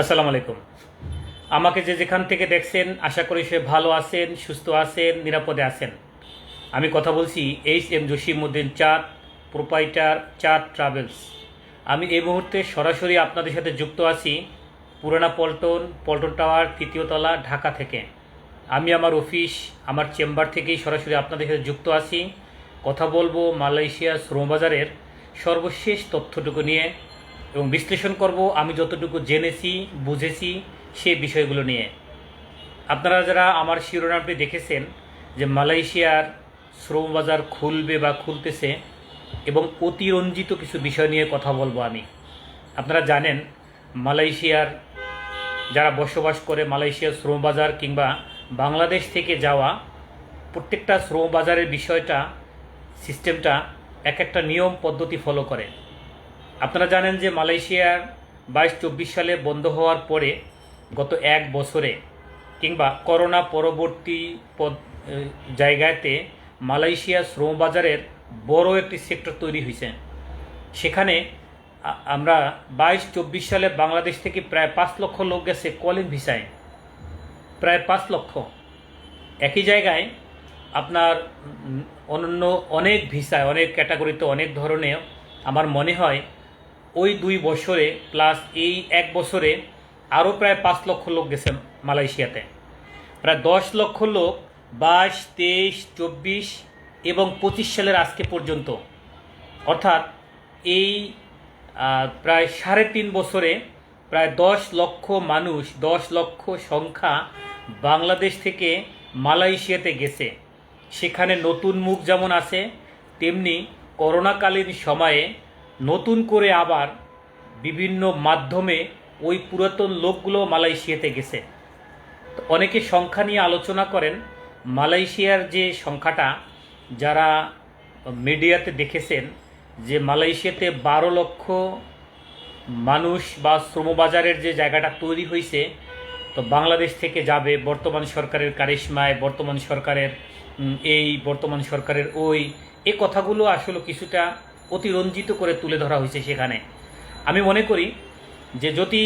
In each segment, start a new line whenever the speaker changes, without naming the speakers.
আসসালামু আলাইকুম। আমাকে যে যেখান থেকে দেখছেন, আশা করি সে ভালো আছেন, সুস্থ আছেন, নিরাপদে আছেন। আমি কথা বলছি এইচ এম জসিমউদ্দিন চাঁদ, প্রোপাইটার চাঁদ ট্রাভেলস। আমি এই মুহূর্তে সরাসরি আপনাদের সাথে যুক্ত আছি পুরানা পল্টন পল্টন টাওয়ার, তৃতীয় তলা, ঢাকা থেকে। আমি আমার অফিস, আমার চেম্বার থেকেই সরাসরি আপনাদের সাথে যুক্ত আছি। কথা বলব মালয়েশিয়া শ্রমবাজারের সর্বশেষ তথ্যটুকু নিয়ে। এবং বিশ্লেষণ করব, আমি যতটুকু জেনেছি, বুঝেছি সেই বিষয়গুলো নিয়ে। আপনারা যারা আমার শিরোনামটি দেখেছেন, যে মালয়েশিয়ার শ্রমবাজার খুলবে বা খুলতেছে এবং অতিরঞ্জিত কিছু বিষয় নিয়ে কথা বলব আমি। আপনারা জানেন, মালয়েশিয়ার যারা বসবাস করে মালয়েশিয়ার শ্রমবাজার কিংবা বাংলাদেশ থেকে যাওয়া, প্রত্যেকটা শ্রমবাজারের বিষয়টা, সিস্টেমটা এক একটা নিয়ম, পদ্ধতি ফলো করে। আপনারা জানেন যে মালয়েশিয়ার বাইশ চব্বিশ সালে বন্ধ হওয়ার পরে গত এক বছরে কিংবা করোনা পরবর্তী জায়গাতে মালয়েশিয়া শ্রমবাজারের বড় একটি সেক্টর তৈরি হয়েছে। সেখানে আমরা বাইশ চব্বিশ সালে বাংলাদেশ থেকে প্রায় পাঁচ লক্ষ লোক গেছে কলিং ভিসায়। প্রায় পাঁচ লক্ষ। একই জায়গায় আপনার অনন্য অনেক ভিসায়, অনেক ক্যাটাগরিতে অনেক ধরনের আমার মনে হয় ওই দুই বছরে প্লাস এই এক বছরে আরও প্রায় পাঁচ লক্ষ লোক গেছে মালয়েশিয়াতে। প্রায় দশ লক্ষ লোক বাইশ, তেইশ, চব্বিশ এবং পঁচিশ সালের আজকে পর্যন্ত। অর্থাৎ এই প্রায় সাড়ে তিন বছরে প্রায় দশ লক্ষ মানুষ, দশ লক্ষ সংখ্যা বাংলাদেশ থেকে মালয়েশিয়াতে গেছে। সেখানে নতুন মুখ যেমন আছে, তেমনি করোনাকালীন সময়ে নতুন করে আবার বিভিন্ন মাধ্যমে ওই পুরাতন লোকগুলো মালয়েশিয়াতে গেছে। অনেকে সংখ্যা নিয়ে আলোচনা করেন, মালয়েশিয়ার যে সংখ্যাটা, যারা মিডিয়াতে দেখেছেন যে মালয়েশিয়াতে বারো লক্ষ মানুষ বা শ্রমবাজারের যে জায়গাটা তৈরি হয়েছে, তো বাংলাদেশ থেকে যাবে বর্তমান সরকারের কারিশমায়, বর্তমান সরকারের এই, বর্তমান সরকারের ওই, এ কথাগুলো আসলে কিছুটা অতিরঞ্জিত করে তুলে ধরা হয়েছে সেখানে। আমি মনে করি যে যদি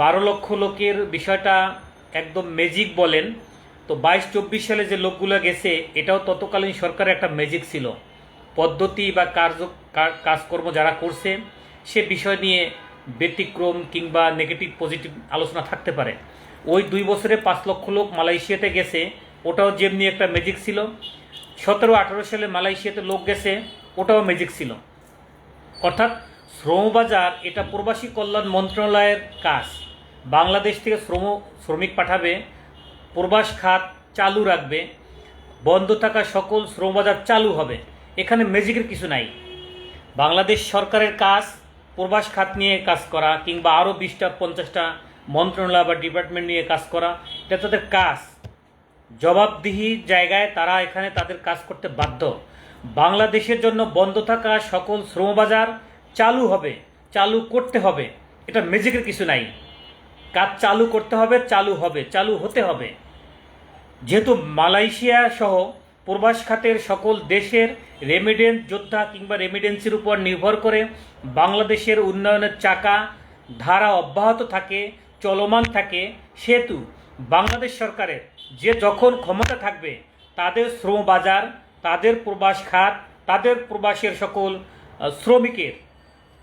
বারো লক্ষ লোকের বিষয়টা একদম ম্যাজিক বলেন, তো বাইশ চব্বিশ সালে যে লোকগুলো গেছে, এটাও ততকালীন সরকারের একটা ম্যাজিক ছিল। পদ্ধতি বা কার্য কাজকর্ম যারা করছে, সে বিষয় নিয়ে ব্যতিক্রম কিংবা নেগেটিভ পজিটিভ আলোচনা থাকতে পারে। ওই দুই বছরে পাঁচ লক্ষ লোক মালয়েশিয়াতে গেছে, ওটাও যেমনি একটা ম্যাজিক ছিল। সতেরো আঠেরো সালে মালয়েশিয়াতে লোক গেছে ওটাও ম্যাজিক ছিল। অর্থাৎ শ্রমবাজার এটা প্রবাসী কল্যাণ মন্ত্রণালয়ের কাজ। বাংলাদেশ থেকে শ্রম, শ্রমিক পাঠাবে, প্রবাস খাত চালু রাখবে, বন্ধ থাকা সকল শ্রমবাজার চালু হবে। এখানে ম্যাজিকের কিছু নাই। বাংলাদেশ সরকারের কাজ, প্রবাস খাত নিয়ে কাজ করা, কিংবা আরও বিশটা, পঞ্চাশটা মন্ত্রণালয় বা ডিপার্টমেন্ট নিয়ে কাজ করা, এটা তাদের কাজ। জবাবদিহি জায়গায় তারা এখানে তাদের কাজ করতে বাধ্য। বাংলাদেশের জন্য বন্ধ থাকা সকল শ্রমবাজার চালু হবে, চালু করতে হবে। এটা ম্যাজিকের কিছু নাই। কাজ চালু করতে হবে, চালু হবে, চালু হতে হবে। যেহেতু মালয়েশিয়া সহ প্রবাস খাতের সকল দেশের রেমিডেন্স যোদ্ধা কিংবা রেমিডেন্সির উপর নির্ভর করে বাংলাদেশের উন্নয়নের চাকা, ধারা অব্যাহত থাকে, চলমান থাকে, সেহেতু বাংলাদেশ সরকারের যে যখন ক্ষমতা থাকবে, তাদের শ্রম বাজার তাদের প্রবাস খাত, তাদের প্রবাসের সকল শ্রমিকের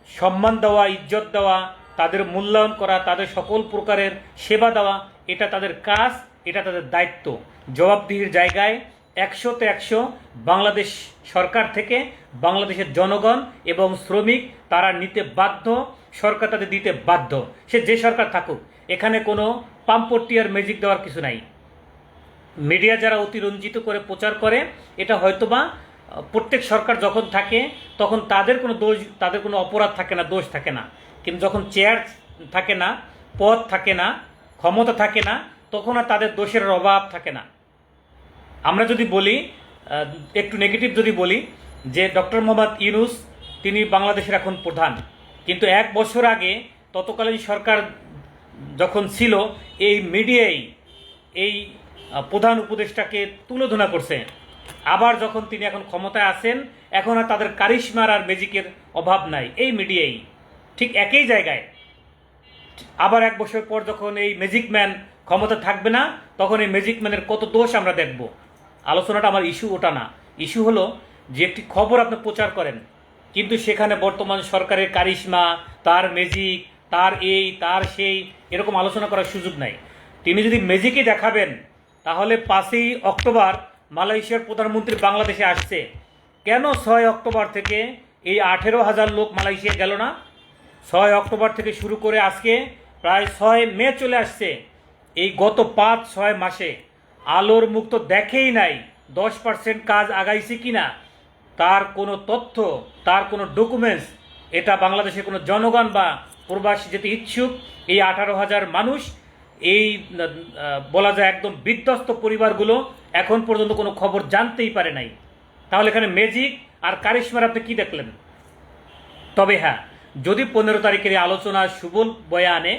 সম্মান দেওয়া, ইজ্জত দেওয়া, তাদের মূল্যায়ন করা, তাদের সকল প্রকারের সেবা দেওয়া, এটা তাদের কাজ, এটা তাদের দায়িত্ব। জবাবদিহির জায়গায় একশোতে একশো বাংলাদেশ সরকার থেকে বাংলাদেশের জনগণ এবং শ্রমিক, তারা নিতে বাধ্য, সরকার তাদের দিতে বাধ্য। সে যে সরকার থাকুক, এখানে কোনো পাম্পটিয়ার ম্যাজিক দেওয়ার কিছু নাই। মিডিয়া যারা অতিরঞ্জিত করে প্রচার করে, এটা হয়তোবা প্রত্যেক সরকার যখন থাকে, তখন তাদের কোনো দোষ, তাদের কোনো অপরাধ থাকে না, দোষ থাকে না। কিন্তু যখন চেয়ার থাকে না, পদ থাকে না, ক্ষমতা থাকে না, তখন আর তাদের দোষের অভাব থাকে না। আমরা যদি বলি একটু নেগেটিভ যদি বলি, যে ডক্টর মোহাম্মদ ইউনুস, তিনি বাংলাদেশের এখন প্রধান। কিন্তু এক বছর আগে তৎকালীন সরকার যখন ছিল, এই মিডিয়াই, এই প্রধান উপদেষ্টাকে তুলোধনা করছে। আবার যখন তিনি এখন ক্ষমতায় আছেন, এখন আর তাদের কারিশমার আর ম্যাজিকের অভাব নাই, এই মিডিয়াই। ঠিক একই জায়গায়। আবার এক বছর পর যখন এই ম্যাজিক ম্যান ক্ষমতা থাকবে না, তখন এই ম্যাজিক ম্যানের কত দোষ আমরা দেখব। আলোচনাটা আমার ইস্যু ওটা না। ইস্যু হলো যে একটি খবর আপনি প্রচার করেন, কিন্তু সেখানে বর্তমান সরকারের কারিশমা, তার ম্যাজিক, তার এই, তার সেই, এরকম আলোচনা করার সুযোগ নাই। তিনি যদি ম্যাজিকই দেখাবেন তাহলে পাঁচই অক্টোবর মালয়েশিয়ার প্রধানমন্ত্রী বাংলাদেশে আসছে। কেন ছয় অক্টোবর থেকে এই আঠেরো হাজার লোক মালয়েশিয়া গেল না? ছয় অক্টোবর থেকে শুরু করে আজকে প্রায় ছয় মে চলে আসছে। এই গত পাঁচ, ছয় মাসে আলোর মুখ তো দেখেই নাই, দশ পার্সেন্ট কাজ আগাইছে কিনা তার কোনো তথ্য, তার কোনো ডকুমেন্টস এটা বাংলাদেশের কোনো জনগণ বা প্রবাসী যেতে ইচ্ছুক, এই আঠারো হাজার মানুষ এই বলা যায় একদম বিধ্বস্ত পরিবারগুলো এখন পর্যন্ত কোনো খবর জানতেই পারে নাই। তাহলে এখানে ম্যাজিক আর কারিশ্মার আপনি কি দেখলেন? তবে হ্যাঁ যদি পনেরো তারিখের আলোচনা সুবল বয়ে আনে,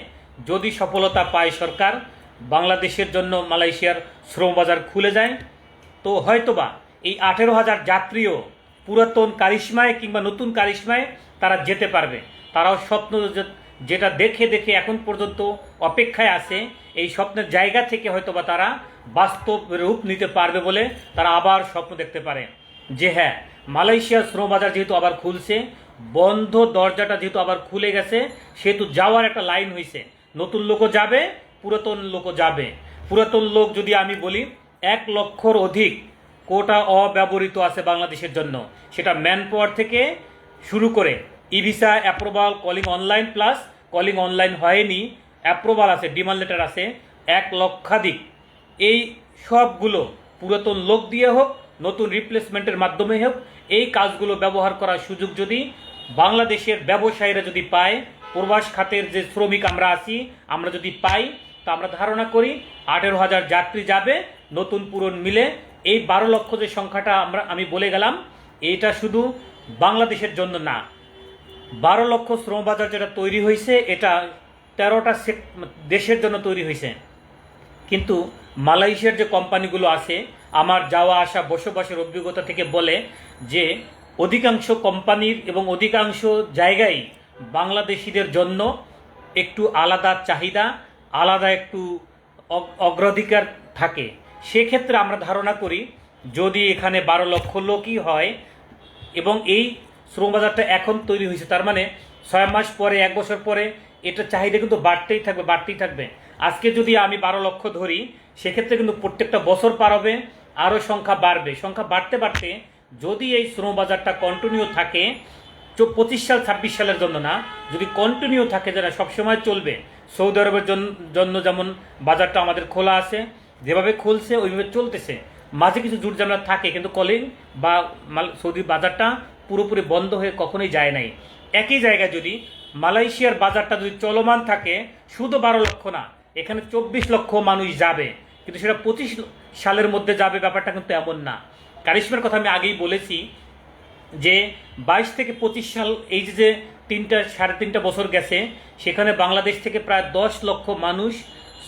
যদি সফলতা পায় সরকার, বাংলাদেশের জন্য মালয়েশিয়ার শ্রম বাজার খুলে যায়, তো হয়তোবা এই আঠেরো হাজার যাত্রীও পুরাতন কারিশ্মায় কিংবা নতুন কারিশ্মায় তারা যেতে পারবে। তারাও স্বপ্ন যেটা দেখে দেখে এখন পর্যন্ত অপেক্ষায় আছে, এই স্বপ্নের জায়গা থেকে হয়তো বা তারা বাস্তব রূপ নিতে পারবে বলে তারা আবার স্বপ্ন দেখতে পারে। যে হ্যাঁ মালয়েশিয়ার শ্রম বাজার যেহেতু আবার খুলছে, বন্ধ দরজাটা যেহেতু আবার খুলে গেছে, সেহেতু যাওয়ার একটা লাইন হয়েছে নতুন লোকও যাবে, পুরাতন লোকও যাবে। পুরাতন লোক যদি আমি বলি, এক লক্ষর অধিক কোটা অব্যবহৃত আছে বাংলাদেশের জন্য। সেটা ম্যান পাওয়ার থেকে শুরু করে E visa approval calling online plus calling online হয়নি অ্যাপ্রুভাল আছে ডিমান্ড লেটার আছে, এক লক্ষাধিক। এই সবগুলো পুরাতন লোক দিয়ে হোক, নতুন রিপ্লেসমেন্টের মাধ্যমে হোক, এই কাজগুলো ব্যবহার করার সুযোগ যদি বাংলাদেশের ব্যবসায়ীরা যদি পায়, প্রবাস খাতের যে শ্রমিক আমরা আছি, আমরা যদি পাই, তা আমরা ধারণা করি আঠেরো হাজার যাত্রী যাবে, নতুন পূরণ মিলে। এই বারো লক্ষ যে সংখ্যাটা আমরা, আমি বলে গেলাম, এইটা শুধু বাংলাদেশের জন্য না বারো লক্ষ শ্রম বাজার যেটা তৈরি হয়েছে, এটা তেরোটা দেশের জন্য তৈরি হয়েছে। কিন্তু মালয়েশিয়ার যে কোম্পানিগুলো আছে, আমার যাওয়া আসা বসবাসের অভিজ্ঞতা থেকে বলে যে, অধিকাংশ কোম্পানির এবং অধিকাংশ জায়গায় বাংলাদেশিদের জন্য একটু আলাদা চাহিদা, আলাদা একটু অগ্রাধিকার থাকে। সেক্ষেত্রে আমরা ধারণা করি, যদি এখানে বারো লক্ষ লোকই হয় এবং এই শ্রম বাজারটা এখন তৈরি হয়েছে। তার মানে ছয় মাস পরে, এক বছর পরে এটা চাহিদা কিন্তু বাড়তেই থাকবে বাড়তেই থাকবে। আজকে যদি আমি বারো লক্ষ ধরি, সেক্ষেত্রে কিন্তু প্রত্যেকটা বছর পার হবে, আরও সংখ্যা বাড়বে। সংখ্যা বাড়তে বাড়তে যদি এই শ্রম বাজারটা কন্টিনিউ থাকে পঁচিশ সাল, ছাব্বিশ সালের জন্য না, যদি কন্টিনিউ থাকে যেটা সবসময় চলবে। সৌদি আরবের জন্য যেমন বাজারটা আমাদের খোলা আছে, যেভাবে খুলছে, ওইভাবে চলতেছে। মাঝে কিছু জুট জামলা থাকে, কিন্তু কলিং বা সৌদি বাজারটা পুরোপুরি বন্ধ হয়ে কখনোই যায় নাই। একই জায়গায় যদি মালয়েশিয়ার বাজারটা যদি চলমান থাকে, শুধু বারো লক্ষ না, এখানে চব্বিশ লক্ষ মানুষ যাবে। কিন্তু সেটা পঁচিশ সালের মধ্যে যাবে ব্যাপারটা কিন্তু এমন না। কারিশমার কথা আমি আগেই বলেছি যে বাইশ থেকে পঁচিশ সাল, এই যে তিনটা, সাড়ে তিনটা বছর গেছে, সেখানে বাংলাদেশ থেকে প্রায় দশ লক্ষ মানুষ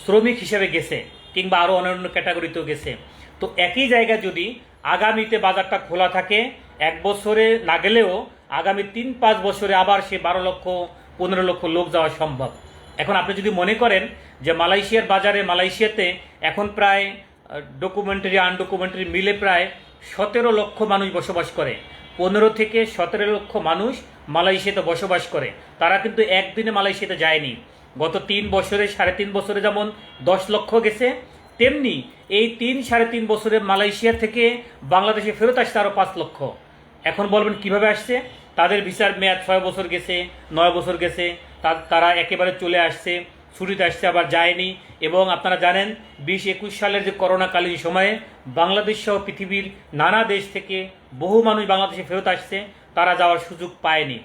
শ্রমিক হিসেবে গেছে, কিংবা আরও অন্যান্য ক্যাটাগরিতেও গেছে। তো একই জায়গায় যদি আগামীতে বাজারটা খোলা থাকে এক বছরে না গেলেও আগামী তিন, পাঁচ বছরে আবার সে বারো লক্ষ, পনেরো লক্ষ লোক যাওয়া সম্ভব। এখন আপনি যদি মনে করেন যে মালয়েশিয়ার বাজারে, মালয়েশিয়াতে এখন প্রায় ডকুমেন্টারি আনডকুমেন্টারি মিলে প্রায় সতেরো লক্ষ মানুষ বসবাস করে। পনেরো থেকে সতেরো লক্ষ মানুষ মালয়েশিয়াতে বসবাস করে। তারা কিন্তু একদিনে মালয়েশিয়াতে যায়নি। গত তিন বছরে, সাড়ে তিন বছরে যেমন দশ লক্ষ গেছে, তেমনি এই তিন, সাড়ে তিন বছরে মালয়েশিয়া থেকে বাংলাদেশে ফেরত আসছে আরও পাঁচ লক্ষ। এখন বলবেন কীভাবে আসছে? তাদের ভিসার মেয়াদ ছয় বছর গেছে, নয় বছর গেছে তারা একেবারে চলে আসছে, ছুটিতে আসছে, আবার যায়নি এবং আপনারা জানেন, বিশ একুশ সালের যে করোনাকালীন সময়ে বাংলাদেশ সহ পৃথিবীর নানা দেশ থেকে বহু মানুষ বাংলাদেশে ফেরত আসছে, তারা যাওয়ার সুযোগ পায়নি।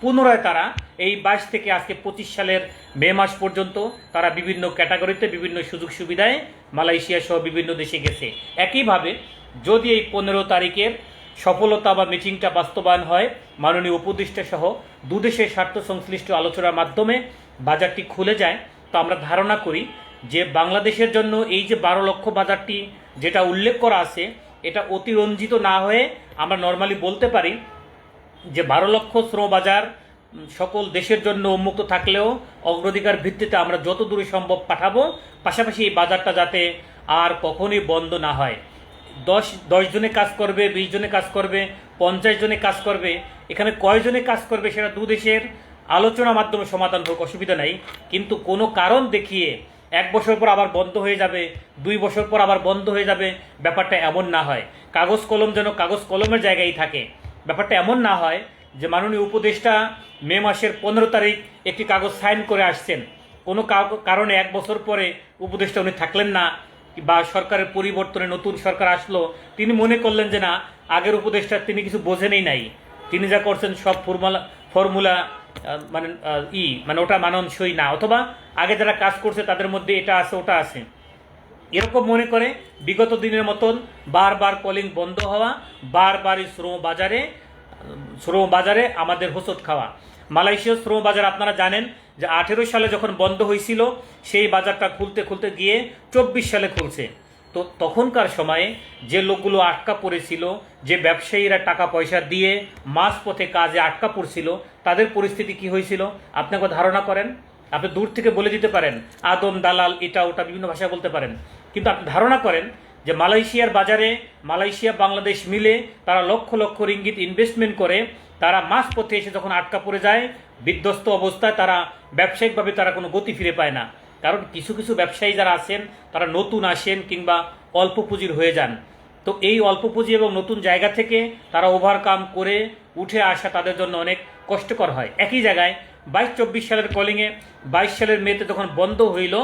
পুনরায় তারা এই বাইশ থেকে আজকে পঁচিশ সালের মে মাস পর্যন্ত তারা বিভিন্ন ক্যাটাগরিতে, বিভিন্ন সুযোগ সুবিধায় মালয়েশিয়া সহ বিভিন্ন দেশে গেছে। একইভাবে যদি এই পনেরো তারিখের সফলতা বা মিটিংটা বাস্তবায়ন হয়। মাননীয় উপদেষ্টা সহ দুদেশের স্বার্থ সংশ্লিষ্ট আলোচনার মাধ্যমে বাজারটি খুলে যায়। তো আমরা ধারণা করি যে বাংলাদেশের জন্য এই যে বারো লক্ষ বাজারটি যেটা উল্লেখ করা আছে, এটা অতিরঞ্জিত না হয়ে আমরা নর্মালি বলতে পারি যে বারো লক্ষ শ্রম বাজার সকল দেশের জন্য উন্মুক্ত থাকলেও অগ্রাধিকার ভিত্তিতে আমরা যত দূরে সম্ভব পাঠাবো। পাশাপাশি এই বাজারটা যাতে আর কখনই বন্ধ না হয়। দশ দশ জনে কাজ করবে, বিশ জনে কাজ করবে, পঞ্চাশ জনে কাজ করবে, এখানে কয়জনে কাজ করবে সেটা দু দেশের আলোচনার মাধ্যমে সমাধান হোক, অসুবিধা নাই। কিন্তু কোনো কারণ দেখিয়ে এক বছর পর আবার বন্ধ হয়ে যাবে, দুই বছর পর আবার বন্ধ হয়ে যাবে, ব্যাপারটা এমন না হয়। কাগজ কলম যেন কাগজ কলমের জায়গায় থাকে। ব্যাপারটা এমন না হয় যে মাননীয় উপদেষ্টা মে মাসের পনেরো তারিখ একটি কাগজ সাইন করে আসছেন। কোনো কারণে এক বছর পরে উপদেষ্টা উনি থাকলেন না। বা সরকারের পরিবর্তনে নতুন সরকার আসলো, তিনি মনে করলেন যে না, আগের উপদেষ্টা তিনি কিছু বোঝেনই নাই। তিনি যা করছেন সব ফর্মুলা ফর্মুলা মানে ই মানে ওটা মানানসই না। অথবা আগে যারা কাজ করছে তাদের মধ্যে এটা আছে, ওটা আছে। এরকম মনে করে বিগত দিনের মতন বারবার কলিং বন্ধ হওয়া বারবার এই শ্রম বাজারে শ্রম বাজারে আমাদের হোসত খাওয়া। মালয়েশিয়া শ্রম বাজার, আপনারা জানেন যে আঠেরো সালে যখন বন্ধ হয়েছিল, সেই বাজারটা খুলতে খুলতে গিয়ে চব্বিশ সালে খুলছে। তো তখনকার সময়ে যে লোকগুলো আটকা পড়েছিল, যে ব্যবসায়ীরা টাকা পয়সা দিয়ে মাস পথে কাজে আটকা পড়ছিল, তাদের পরিস্থিতি কি হয়েছিল? আপনাকে ধারণা করেন? আপনি দূর থেকে বলে দিতে পারেন, আদম, দালাল, এটা, ওটা, বিভিন্ন ভাষায় বলতে পারেন। কিন্তু আপনি ধারণা করেন যে মালয়েশিয়ার বাজারে মালয়েশিয়া, বাংলাদেশ মিলে তারা লক্ষ লক্ষ রিঙ্গিত ইনভেস্টমেন্ট করে তারা মাস পথে এসে যখন আটকা পড়ে যায়, বিধ্বস্ত অবস্থায় তারা ব্যবসায়িকভাবে তারা কোনো গতি ফিরে পায় না। কারণ কিছু কিছু ব্যবসায়ী যারা আসেন তারা নতুন আসেন কিংবা অল্প পুঁজির হয়ে যান। তো এই অল্প পুঁজি এবং নতুন জায়গা থেকে তারা ওভারকাম করে উঠে আসা তাদের জন্য অনেক কষ্টকর হয়। একই জায়গায় বাইশ চব্বিশ সালের কলিংয়ে বাইশ সালের মেতে যখন বন্ধ হইল,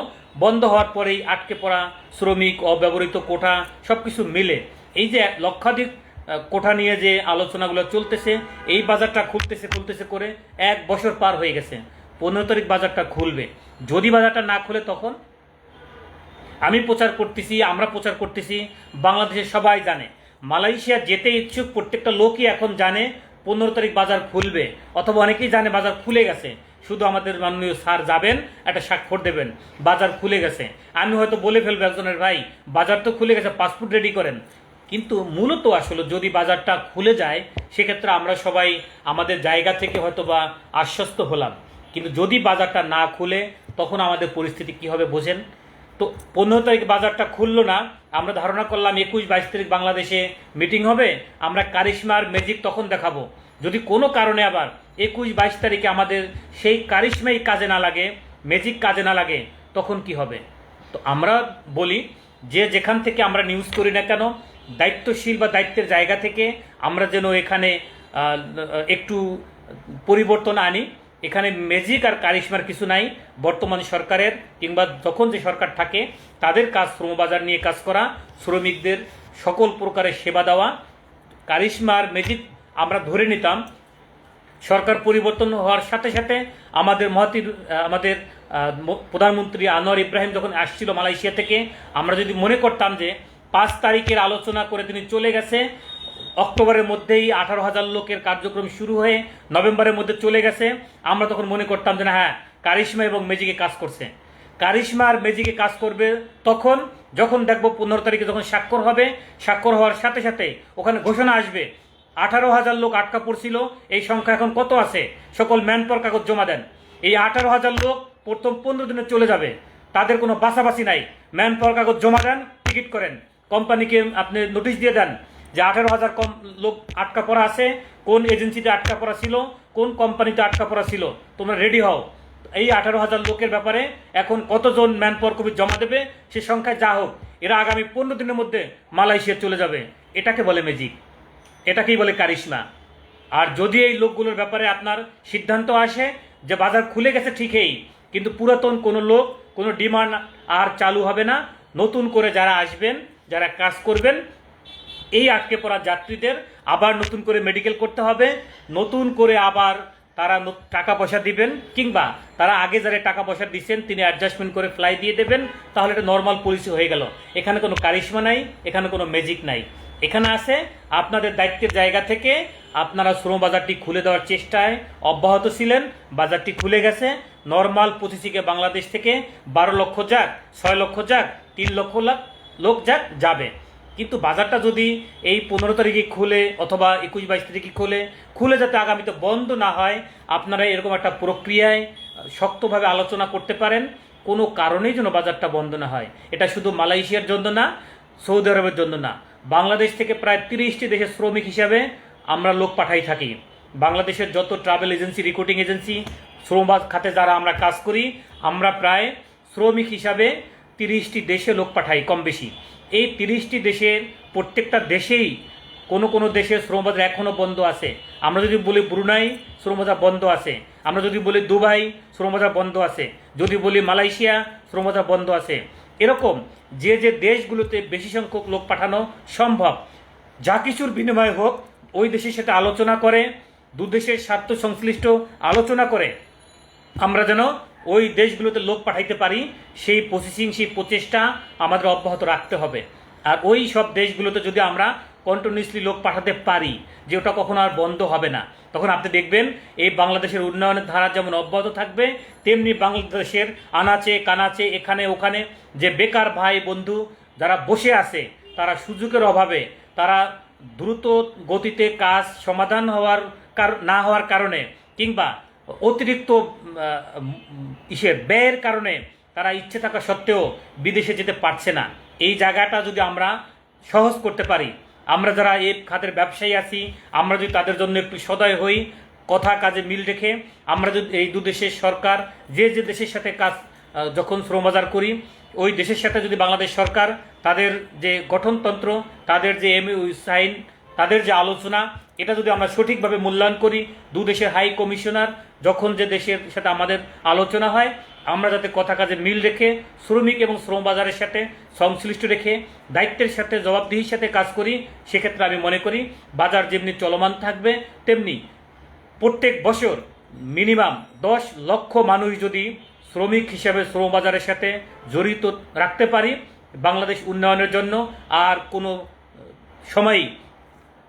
বন্ধ হওয়ার পরেই আটকে পড়া শ্রমিক, অব্যবহৃত কোঠা সব কিছু মিলে। এই যে লক্ষাধিক কোঠা নিয়ে যে আলোচনাগুলো চলতেছে, এই বাজারটা খুলতেছে খুলতেছে করে এক বছর পার হয়ে গেছে। পনেরো তারিখ বাজারটা খুলবে। যদি বাজারটা না খুলে তখন? আমি প্রচার করতেছি, আমরা প্রচার করতেছি বাংলাদেশের সবাই জানে। মালয়েশিয়া যেতে ইচ্ছুক প্রত্যেকটা লোকই এখন জানে পনেরো তারিখ বাজার খুলবে, অথবা অনেকেই জানে বাজার খুলে গেছে। শুধু আমাদের মাননীয় স্যার যাবেন, একটা স্বাক্ষর দেবেন, বাজার খুলে গেছে। আমি হয়তো বলে ফেলব একজনের, ভাই, বাজার তো খুলে গেছে, পাসপোর্ট রেডি করেন। কিন্তু মূলত আসলে যদি বাজারটা খুলে যায়, সেক্ষেত্রে আমরা সবাই আমাদের জায়গা থেকে হয়তো বা আশ্বস্ত হলাম। কিন্তু যদি বাজারটা না খুলে, তখন আমাদের পরিস্থিতি কী হবে বোঝেন? তো পনেরো তারিখ বাজারটা খুললো না, আমরা ধারণা করলাম একুশ বাইশ তারিখ বাংলাদেশে মিটিং হবে, আমরা কারিশমার ম্যাজিক তখন দেখাবো। যদি কোনো কারণে আবার একুশ বাইশ তারিখে আমাদের সেই কারিশমাই কাজে না লাগে, ম্যাজিক কাজে না লাগে, তখন কি হবে? তো আমরা বলি, যে যেখান থেকে আমরা নিউজ করি না কেন দায়িত্বশীল বা দায়িত্বের জায়গা থেকে আমরা যেন এখানে একটু পরিবর্তন আনি। এখানে ম্যাজিক আর কারিশমার কিছু নাই। বর্তমান সরকারের কিংবা যখন যে সরকার থাকে, তাদের কাজ শ্রমবাজার নিয়ে কাজ করা, শ্রমিকদের সকল প্রকারের সেবা দেওয়া। কারিশমার ম্যাজিক আমরা ধরে নিতাম। সরকার পরিবর্তন হওয়ার সাথে সাথে আমাদের মহাতির আমাদের প্রধানমন্ত্রী আনোয়ার ইব্রাহিম যখন আসছিল মালয়েশিয়া থেকে, আমরা যদি মনে করতাম যে পাঁচ তারিখের আলোচনা করে তিনি চলে গেছে। অক্টোবরের মধ্যেই আঠারো হাজার লোকের কার্যক্রম শুরু হয়ে নভেম্বরের মধ্যে চলে গেছে। আমরা তখন মনে করতাম যে না হ্যাঁ কারিশমা এবং মেজিকে কাজ করছে। কারিশমা আর মেজিকে কাজ করবে তখন, যখন দেখব পনেরো তারিখে যখন স্বাক্ষর হবে, স্বাক্ষর হওয়ার সাথে সাথে ওখানে ঘোষণা আসবে, আঠারো হাজার লোক আটকা পড়ছিল, এই সংখ্যা এখন কত আছে? সকল ম্যানপাওয়ার কাগজ জমা দেন। এই আঠারো হাজার লোক প্রথম পনেরো দিনে চলে যাবে। তাদের কোনো বাসাবাসি নাই। ম্যানপাওয়ার কাগজ জমা দেন, টিকিট করেন। কোম্পানিকে আপনি নোটিশ দিয়ে দেন যে আঠারো হাজার কম লোক আটকা পড়া আছে, কোন এজেন্সিতে আটকা পড়া ছিল, কোন কোম্পানিতে আটকা পড়া ছিল, তোমরা রেডি হও। এই আঠারো হাজার লোকের ব্যাপারে এখন কতজন ম্যান পাওয়ার কবি জমা দেবে, সে সংখ্যা যা হোক, এরা আগামী পনেরো দিনের মধ্যে মালয়েশিয়া চলে যাবে। এটাকে বলে ম্যাজিক এটাকেই বলে কারিশমা। আর যদি এই লোকগুলোর ব্যাপারে আপনার সিদ্ধান্ত আসে যে বাজার খুলে গেছে ঠিকই, কিন্তু পুরাতন কোনো লোক, কোনো ডিমান্ড আর চালু হবে না, নতুন করে যারা আসবেন যারা কাজ করবেন, এই আটকে পড়া যাত্রীদের আবার নতুন করে মেডিকেল করতে হবে, নতুন করে আবার তারা টাকা পয়সা দিবেন, কিংবা তারা আগে যারা টাকা পয়সা দিচ্ছেন তিনি অ্যাডজাস্টমেন্ট করে ফ্লাই দিয়ে দেবেন, তাহলে এটা নর্মাল পলিসি হয়ে গেল। এখানে কোনো কারিশমা নাই, এখানে কোনো ম্যাজিক নাই। এখানে আছে, আপনাদের দায়িত্বের জায়গা থেকে আপনারা শ্রম বাজারটি খুলে দেওয়ার চেষ্টায় অব্যাহত ছিলেন, বাজারটি খুলে গেছে। নর্মাল পঁচিশিকে বাংলাদেশ থেকে বারো লক্ষ যাক, ছয় লক্ষ যাক, তিন লক্ষ লাখ লোক যাক যাবে। কিন্তু বাজারটা যদি এই পনেরো তারিখে খুলে অথবা একুশ বাইশ তারিখে খুলে খুলে যাতে আগামীতে বন্ধ না হয়, আপনারা এরকম একটা প্রক্রিয়ায় শক্তভাবে আলোচনা করতে পারেন। কোনো কারণেই যেন বাজারটা বন্ধ না হয়। এটা শুধু মালয়েশিয়ার জন্য না, সৌদি আরবের জন্য না। বাংলাদেশ থেকে প্রায় তিরিশটি দেশের শ্রমিক হিসাবে আমরা লোক পাঠাই থাকি। বাংলাদেশের যত ট্রাভেল এজেন্সি, রিক্রুটিং এজেন্সি শ্রম খাতে যারা আমরা কাজ করি, আমরা প্রায় শ্রমিক হিসাবে তিরিশটি দেশে লোক পাঠাই কম বেশি। এই তিরিশটি দেশের প্রত্যেকটা দেশেই কোনো কোনো দেশের শ্রমবাজার এখনও বন্ধ আছে। আমরা যদি বলি ব্রুনাই শ্রমবাজার বন্ধ আছে। আমরা যদি বলি দুবাই শ্রমবাজার বন্ধ আছে। যদি বলি মালয়েশিয়া শ্রমবাজার বন্ধ আছে। এরকম যে যে দেশগুলোতে বেশি সংখ্যক লোক পাঠানো সম্ভব, যা কিছুর বিনিময় হোক, ওই দেশের সাথে আলোচনা করে, দু দেশের স্বার্থ সংশ্লিষ্ট আলোচনা করে, আমরা যেন ওই দেশগুলোতে লোক পাঠাইতে পারি, সেই প্রসেসিং সেই প্রচেষ্টা আমাদের অব্যাহত রাখতে হবে। আর ওই সব দেশগুলোতে যদি আমরা কন্টিনিউসলি লোক পাঠাতে পারি, যে ওটা কখনো আর বন্ধ হবে না। তখন আপনি দেখবেন, এই বাংলাদেশের উন্নয়নের ধারা যেমন অব্যাহত থাকবে, তেমনি বাংলাদেশের আনাচে, কানাচে, এখানে, ওখানে যে বেকার ভাই, বন্ধু যারা বসে আছে, তারা সুযোগের অভাবে, তারা দ্রুত গতিতে কাজ সমাধান হওয়ার না হওয়ার কারণে কিংবা অতিরিক্ত ইসের ব্যয়ের কারণে তারা ইচ্ছে থাকা সত্ত্বেও বিদেশে যেতে পারছে না। এই জায়গাটা যদি আমরা সহজ করতে পারি, আমরা যারা এই খাতের ব্যবসায়ী আছি, আমরা যদি তাদের জন্য একটু সদয় হই, কথা কাজে মিল রেখে আমরা যদি এই দু দেশের সরকার, যে যে দেশের সাথে কাজ যখন শ্রমবাজার করি, ওই দেশের সাথে যদি বাংলাদেশ সরকার তাদের যে গঠনতন্ত্র, তাদের যে এম সাইন তাদের যে আলোচনা, এটা যদি আমরা সঠিকভাবে মূল্যায়ন করি, দু দেশের হাই কমিশনার যখন যে দেশের সাথে আমাদের আলোচনা হয়, আমরা যাতে কথা কাজে মিল রেখে, শ্রমিক এবং শ্রম বাজারের সাথে সংশ্লিষ্ট রেখে, দায়িত্বের সাথে, জবাবদিহির সাথে কাজ করি, সেক্ষেত্রে আমি মনে করি বাজার যেমনি চলমান থাকবে, তেমনি প্রত্যেক বছর মিনিমাম দশ লক্ষ মানুষ যদি শ্রমিক হিসাবে শ্রম বাজারের সাথে জড়িত রাখতে পারি, বাংলাদেশ উন্নয়নের জন্য, আর কোনো সময়ই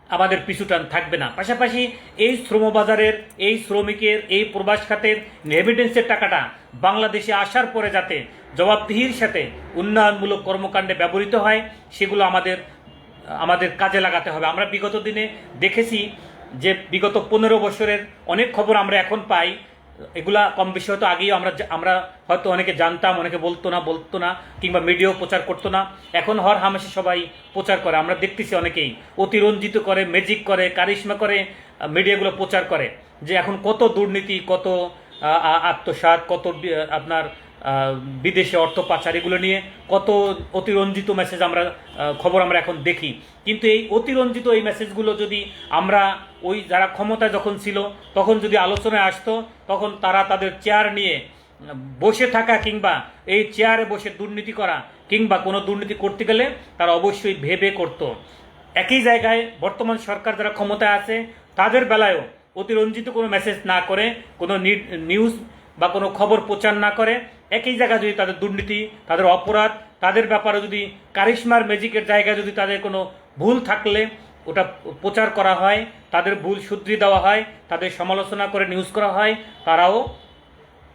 আমাদের পিছুটান থাকবে না। পাশাপাশি এই শ্রমবাজারের, এই শ্রমিকের, এই প্রবাস খাতের এভিডেন্সের টাকাটা বাংলাদেশে আসার পরে যাতে জবাবদিহির সাথে উন্নয়নমূলক কর্মকাণ্ডে ব্যবহৃত হয়, সেগুলো আমাদের আমাদের কাজে লাগাতে হবে। আমরা বিগত দিনে দেখেছি যে বিগত পনেরো বছরের অনেক খবর আমরা এখন পাই এগুলা কম বেশি হয়তো আগেই আমরা আমরা হয়তো অনেকে জানতাম, অনেকে বলতো না বলতো না, কিংবা মিডিয়াও প্রচার করতো না। এখন হর হামেশা সবাই প্রচার করে, আমরা দেখতেছি অনেকেই। অতিরঞ্জিত করে ম্যাজিক করে কারিশ্মা করে মিডিয়াগুলো প্রচার করে। যে এখন কত দুর্নীতি, কত আত্মসাত কত আপনার বিদেশে অর্থ পাচার এগুলো নিয়ে কত অতিরঞ্জিত মেসেজ আমরা খবর আমরা এখন দেখি। কিন্তু এই অতিরঞ্জিত এই মেসেজগুলো যদি আমরা ওই যারা ক্ষমতায় যখন ছিল, তখন যদি আলোচনায় আসতো, তখন তারা তাদের চেয়ার নিয়ে বসে থাকা কিংবা এই চেয়ারে বসে দুর্নীতি করা কিংবা কোনো দুর্নীতি করতে গেলে তারা অবশ্যই ভেবে করত। একই জায়গায় বর্তমান সরকার যারা ক্ষমতায় আছে, তাদের বেলায়ও অতিরঞ্জিত কোনো মেসেজ না করে, কোনো নিউজ বা কোনো খবর প্রচার না করে একই জায়গায় যদি তাদের দুর্নীতি, তাদের অপরাধ, তাদের ব্যাপারে যদি কারিশমার ম্যাজিকের জায়গায় যদি তাদের কোনো ভুল থাকলে ওটা প্রচার করা হয়, তাদের ভুল শুধরি দেওয়া হয়, তাদের সমালোচনা করে নিউজ করা হয়, তারাও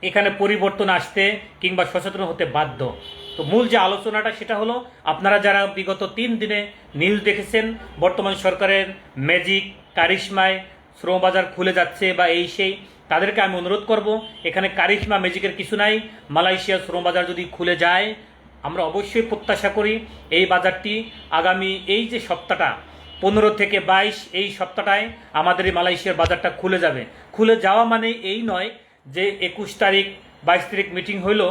এখানে পরিবর্তন আসতে কিংবা সচেতন হতে বাধ্য। তো মূল যে আলোচনাটা সেটা হলো, আপনারা যারা বিগত তিন দিনে নিউজ দেখেছেন, বর্তমান সরকারের ম্যাজিক কারিশমায় শ্রমবাজার খুলে যাচ্ছে বা এই সেই, তাদেরকে আমি অনুরোধ করব, এখানে কারিশমা ম্যাজিকের কিছু নাই। মালয়েশিয়ার শ্রমবাজার যদি খুলে যায়, আমরা অবশ্যই প্রত্যাশা করি এই বাজারটি আগামী এই যে সপ্তাহটা, পনেরো থেকে বাইশ, এই সপ্তাহটায় আমাদের এই মালয়েশিয়ার বাজারটা খুলে যাবে। খুলে যাওয়া মানে এই নয় যে একুশ তারিখ, বাইশ তারিখ মিটিং হইল,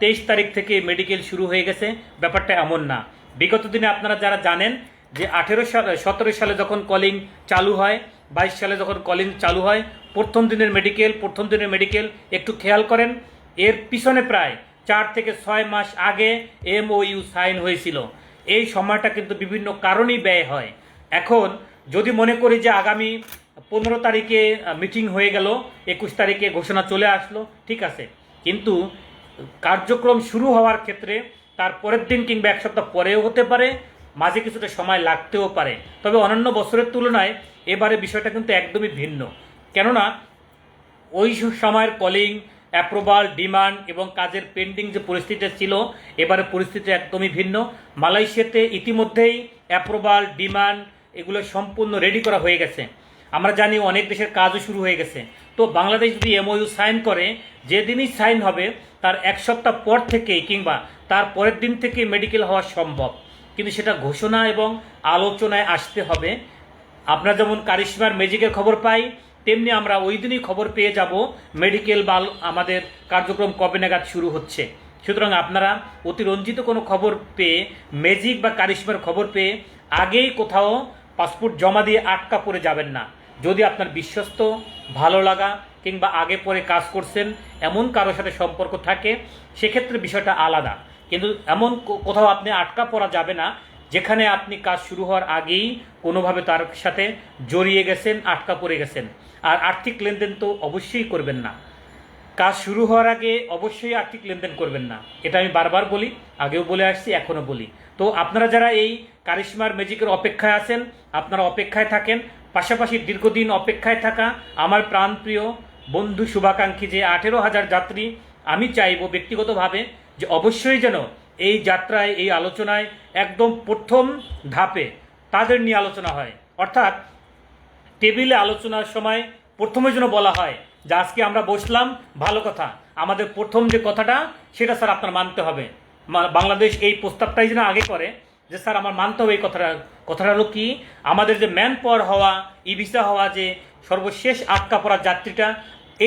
তেইশ তারিখ থেকে মেডিকেল শুরু হয়ে গেছে, ব্যাপারটা এমন না। বিগত দিনে আপনারা যারা জানেন যে আঠেরো সাল, সতেরো সালে যখন কলিং চালু হয় বাইশ সালে যখন কলিং চালু হয়, প্রথম দিনের মেডিকেল প্রথম দিনের মেডিকেল একটু খেয়াল করেন, এর পিছনে প্রায় চার থেকে ছয় মাস আগে এমওইউ সাইন হয়েছিল। এই সময়টা কিন্তু বিভিন্ন কারণেই ব্যয় হয়। এখন যদি মনে করি যে আগামী পনেরো তারিখে মিটিং হয়ে গেল, একুশ তারিখে ঘোষণা চলে আসলো, ঠিক আছে। কিন্তু কার্যক্রম শুরু হওয়ার ক্ষেত্রে তার পরের দিন কিংবা এক সপ্তাহ পরেও হতে পারে, মাঝে কিছুটা সময় লাগতেও পারে। তবে অন্যান্য বছরের তুলনায় এবারে বিষয়টা কিন্তু একদমই ভিন্ন। কেননা, ওই সময়ের কলিং অ্যাপ্রুভাল ডিমান্ড এবং কাজের পেন্ডিং যে পরিস্থিতি ছিল, এবারে পরিস্থিতি একদমই ভিন্ন। মালয়েশিয়াতে ইতিমধ্যেই অ্যাপ্রুভাল ডিমান্ড এগুলো সম্পূর্ণ রেডি করা হয়ে গেছে। আমরা জানি অনেক দেশের কাজও শুরু হয়ে গেছে। তো বাংলাদেশ যদি এমওইউ সাইন করে যেদিনই সাইন হবে, তার এক সপ্তাহ পর থেকেই কিংবা তার পরের দিন থেকে মেডিকেল হওয়া সম্ভব। কিন্তু সেটা ঘোষণা এবং আলোচনায় আসতে হবে। আপনারা যেমন কারিশ্মার ম্যাজিকের খবর পাই, তেমনি আমরা ওই দিনই খবর পেয়ে যাব মেডিকেল বা আমাদের কার্যক্রম কবে নাগাদ শুরু হচ্ছে। সুতরাং আপনারা অতিরঞ্জিত কোনো খবর পেয়ে, ম্যাজিক বা কারিশ্মার খবর পেয়ে আগেই কোথাও পাসপোর্ট জমা দিয়ে আটকা পড়ে যাবেন না। যদি আপনার বিশ্বস্ত, ভালো লাগা কিংবা আগে পরে কাজ করছেন, এমন কারোর সাথে সম্পর্ক থাকে, সেক্ষেত্রে বিষয়টা আলাদা। কিন্তু এমন কোথাও আপনি আটকা পড়া যাবে না যেখানে আপনি কাজ শুরু হওয়ার আগেই কোনোভাবে তার সাথে জড়িয়ে গেছেন, আটকা পড়ে গেছেন। আর আর্থিক লেনদেন তো অবশ্যই করবেন না। কাজ শুরু হওয়ার আগে অবশ্যই আর্থিক লেনদেন করবেন না। এটা আমি বারবার বলি, আগেও বলে আসছি, এখনও বলি। তো আপনারা যারা এই কারিশমার ম্যাজিকের অপেক্ষায় আছেন, আপনারা অপেক্ষায় থাকেন। পাশাপাশি দীর্ঘদিন অপেক্ষায় থাকা আমার প্রাণপ্রিয় বন্ধু শুভাকাঙ্ক্ষী যে আঠেরো হাজার যাত্রী, আমি চাইব ব্যক্তিগতভাবে যে অবশ্যই যেন এই যাত্রায়, এই আলোচনায় একদম প্রথম ধাপে তাদের নিয়ে আলোচনা হয়। অর্থাৎ টেবিলে আলোচনার সময় প্রথমে যেন বলা হয় যে আজকে আমরা বসলাম, ভালো কথা। আমাদের প্রথম যে কথাটা, সেটা স্যার আপনার মানতে হবে। বাংলাদেশ এই প্রস্তাবটাই যেন আগে করে যে স্যার আমার মানতে হবে এই কথাটা। কথাটা হলো কি? আমাদের যে ম্যান পাওয়ার হওয়া ই ভিসা হওয়া যে সর্বশেষ আটকা পড়া যাত্রীটা,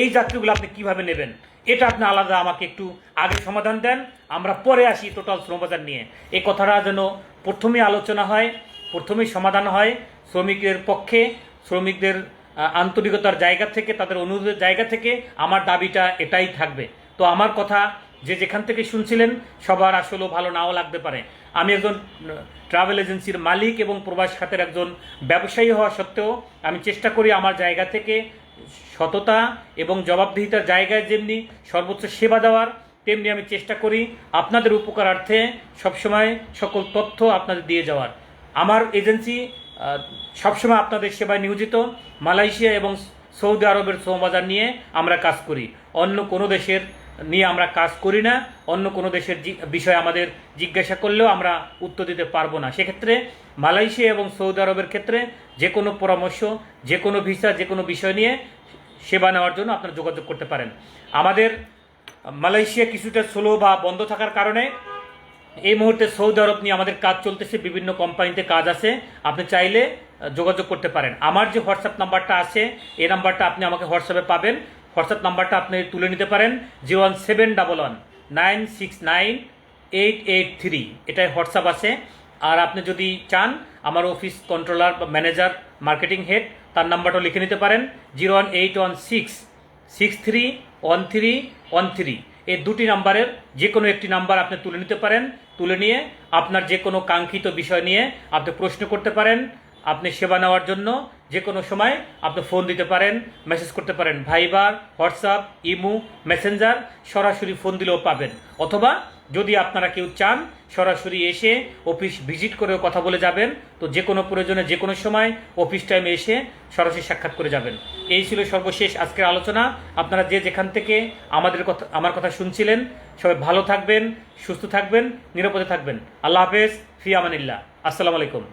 এই যাত্রীগুলো আপনি কীভাবে নেবেন? এটা আপনি আলাদা আমাকে একটু আগে সমাধান দেন। আমরা পরে আসি টোটাল শ্রমবাজার নিয়ে। এই কথাটা যেন প্রথমে আলোচনা হয় প্রথমেই সমাধান হয় শ্রমিকের পক্ষে, শ্রমিকদের আন্তরিকতার জায়গা থেকে, তাদের অনুরোধের জায়গা থেকে। আমার দাবিটা এটাই থাকবে। তো আমার কথা যে যেখান থেকে শুনছিলেন, সবার আসলেও ভালো নাও লাগতে পারে। আমি একজন ট্রাভেল এজেন্সির মালিক এবং প্রবাস খাতের একজন ব্যবসায়ী হওয়া সত্ত্বেও আমি চেষ্টা করি আমার জায়গা থেকে সততা এবং জবাবদিহিতার জায়গায় যেমনি সর্বোচ্চ সেবা দেওয়ার, তেমনি আমি চেষ্টা করি আপনাদের উপকারার্থে সবসময় সকল তথ্য আপনাদের দিয়ে যাওয়ার। আমার এজেন্সি সবসময় আপনাদের সেবায় নিয়োজিত। মালয়েশিয়া এবং সৌদি আরবের শ্রমবাজার নিয়ে আমরা কাজ করি। অন্য কোনো দেশের নিয়ে আমরা কাজ করি না, অন্য কোনো দেশের বিষয়ে আমাদের জিজ্ঞাসা করলেও আমরা উত্তর দিতে পারব না। সেক্ষেত্রে মালয়েশিয়া এবং সৌদি আরবের ক্ষেত্রে যে কোনো পরামর্শ, যে কোনো ভিসা, যে কোনো বিষয় নিয়ে সেবা নেওয়ার জন্য আপনারা যোগাযোগ করতে পারেন। আমাদের মালয়েশিয়া কিছুটা স্লো বা বন্ধ থাকার কারণে এই মুহূর্তে সৌদি আরব নিয়ে আমাদের কাজ চলতেছে, বিভিন্ন কোম্পানিতে কাজ আছে। আপনি চাইলে যোগাযোগ করতে পারেন। আমার যে হোয়াটসঅ্যাপ নাম্বারটা আছে, এই নাম্বারটা আপনি আমাকে হোয়াটসঅ্যাপে পাবেন। হোয়াটসঅ্যাপ নাম্বারটা আপনি তুলে নিতে পারেন, zero one seven double one, nine six nine, eight eight three. এটাই হোয়াটসঅ্যাপ আছে। আর আপনি যদি চান, আমার অফিস কন্ট্রোলার বা ম্যানেজার, মার্কেটিং হেড, তার নাম্বারটাও লিখে নিতে পারেন, zero one eight one six six three, one three one three. এই দুটি নাম্বারের যে কোনো একটি নাম্বার আপনি তুলে নিতে পারেন, তুলে নিয়ে আপনার যে কোনো কাঙ্ক্ষিত বিষয় নিয়ে আপনি প্রশ্ন করতে পারেন আপনি সেবা নেওয়ার জন্য যে কোনো সময় আপনি ফোন দিতে পারেন মেসেজ করতে পারেন ভাইবার হোয়াটসঅ্যাপ ইমু মেসেঞ্জার সরাসরি ফোন দিলেও পাবেন। অথবা যদি আপনারা কেউ চান, সরাসরি এসে অফিস ভিজিট করে কথা বলে যাবেন, তো যে কোনো প্রয়োজনে যে কোনো সময় অফিস টাইমে এসে সরাসরি সাক্ষাৎ করে যাবেন। এই ছিল সর্বশেষ আজকের আলোচনা। আপনারা যে যেখান থেকে আমাদের কথা, আমার কথা শুনছিলেন, সবাই ভালো থাকবেন, সুস্থ থাকবেন, নিরাপদে থাকবেন। আল্লাহ হাফেজ, ফি আমানিল্লাহ। আসসালামু আলাইকুম।